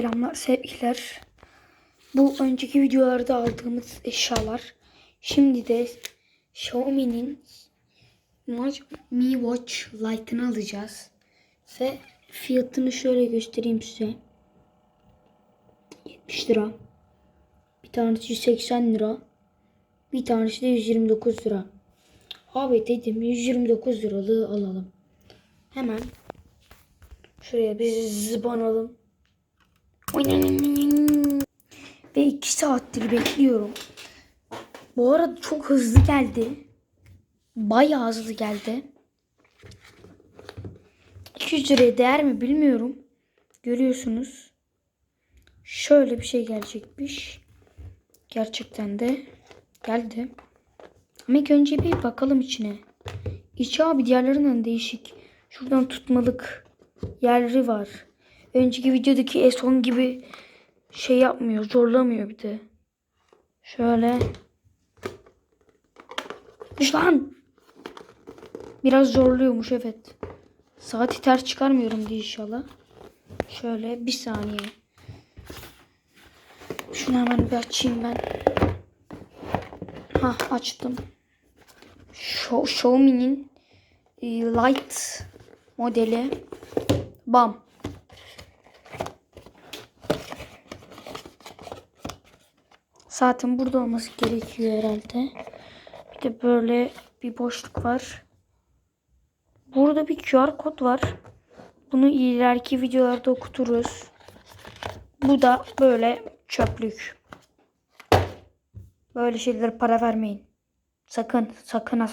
Selamlar sevgiler. Bu önceki videolarda aldığımız eşyalar. Şimdi de Xiaomi'nin Mi Watch Lite'ını alacağız. Ve fiyatını şöyle göstereyim size. 70 lira. Bir tanesi 180 lira. Bir tanesi de 129 lira. Abi dedim 129 liralığı alalım. Hemen şuraya bir zıbanalım. Ve iki saattir bekliyorum. Bu arada çok hızlı geldi. Bayağı hızlı geldi. 200 liraya değer mi bilmiyorum. Görüyorsunuz. Şöyle bir şey gelecekmiş. Gerçekten de geldi. Ama ilk önce bir bakalım içine. İçi abi diğerlerinden değişik. Şuradan tutmalık yerleri var. Önceki videodaki S10 gibi şey yapmıyor, zorlamıyor bir de. Şöyle. Düş lan. Biraz zorluyormuş evet. Saati ters çıkarmıyorum diye inşallah. Şöyle bir saniye. Şunu hemen bir açayım ben. Ha açtım. Show, Xiaomi'nin e, Light modeli. Bam. Zaten burada olması gerekiyor herhalde. Bir de böyle bir boşluk var. Burada bir QR kod var. Bunu ileriki videolarda okuturuz. Bu da böyle çöplük. Böyle şeylere para vermeyin. Sakın, sakın ha sakın.